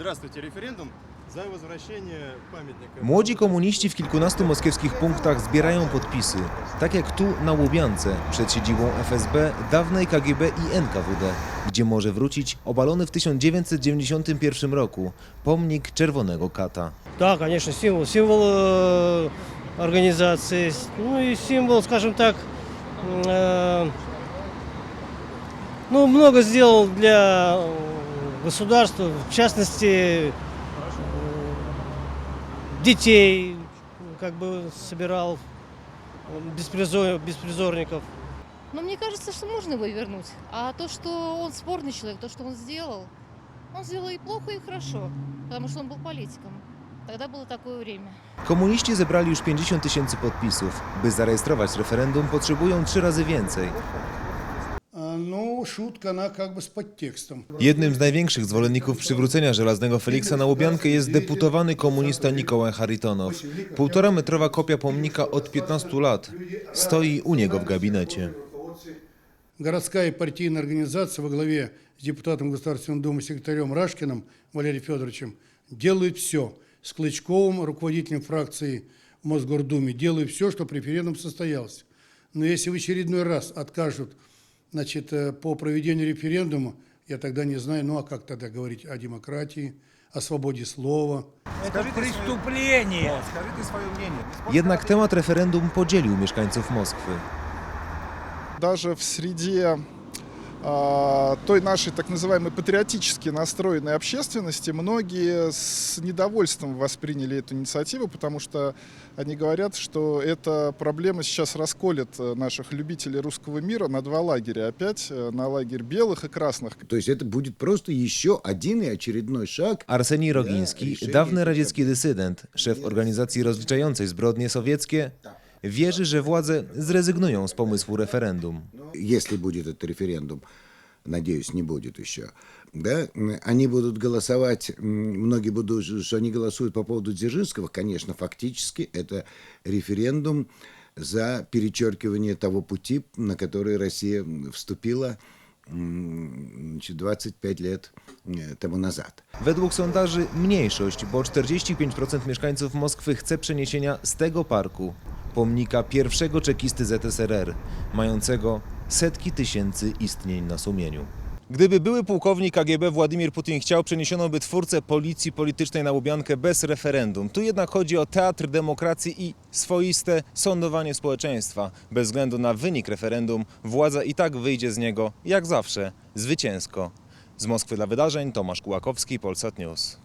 Здравствуйте, референдум за возвращение памятника. Młodzi komuniści w kilkunastu moskiewskich punktach zbierają podpisy, tak jak tu na Łubiance, przed siedzibą FSB, dawnej KGB i NKWD, gdzie może wrócić obalony w 1991 roku pomnik Czerwonego Kata. Да, конечно, символ. Символ э, организации, ну и символ, скажем так, э, ну, много сделал для э, государства, в частности, э, детей, как бы собирал беспризор- беспризорников. Но мне кажется, что можно его вернуть. А то, что он спорный человек, то, что он сделал, он сделал и плохо, и хорошо, потому что он был политиком. Тогда было такое время. Komuniści zebrali już 50 tysięcy podpisów. By zarejestrować referendum potrzebują trzy razy więcej. Jednym z największych zwolenników przywrócenia żelaznego Feliksa na Łubiankę jest deputowany komunista Nikołaj Haritonow. Półtora metrowa kopia pomnika od 15 lat stoi u niego w gabinecie. Городская партийная организация во главе с депутатом Государственной Думы секретарем Рашкиным Валерием Федоровичем делает все. С Клычковым, руководителем фракции в Мосгордуме, делает все, чтобы референдум состоялся. Но если в очередной раз откажут значит, э, по проведению референдума, я тогда не знаю, ну а как тогда говорить о демократии, о свободе слова, Преступление. Jednak temat referendum podzielił mieszkańców Moskwy. даже в среде той нашей так называемой патриотически настроенной общественности многие с недовольством восприняли эту инициативу, потому что они говорят, что эта проблема сейчас расколет э, наших любителей русского мира на два лагеря. Опять э, на лагерь белых и красных. То есть это будет просто еще один и очередной шаг. Arsenij Rogiński, dawny radziecki dysydent, szef organizacji rozliczającej zbrodnie sowieckie, wierzy, że władze zrezygnują z pomysłu referendum. Если будет этот референдум, надеюсь, не будет еще, да, м, они будут голосовать, м, многие будут, что они голосуют по поводу Дзержинского, конечно, фактически это референдум за перечеркивание того пути, на который Россия вступила м, значит, 25 лет э, тому назад. Według sondaży mniejszość, bo 45% mieszkańców Moskwy chce przeniesienia z tego parku, pomnika pierwszego czekisty ZSRR, mającego setki tysięcy istnień na sumieniu. Gdyby były pułkownik KGB Władimir Putin chciał, przeniesiono by twórcę policji politycznej na Łubiankę bez referendum. Tu jednak chodzi o teatr demokracji i swoiste sądowanie społeczeństwa. Bez względu na wynik referendum, władza i tak wyjdzie z niego, jak zawsze, zwycięsko. Z Moskwy dla wydarzeń Tomasz Kułakowski, Polsat News.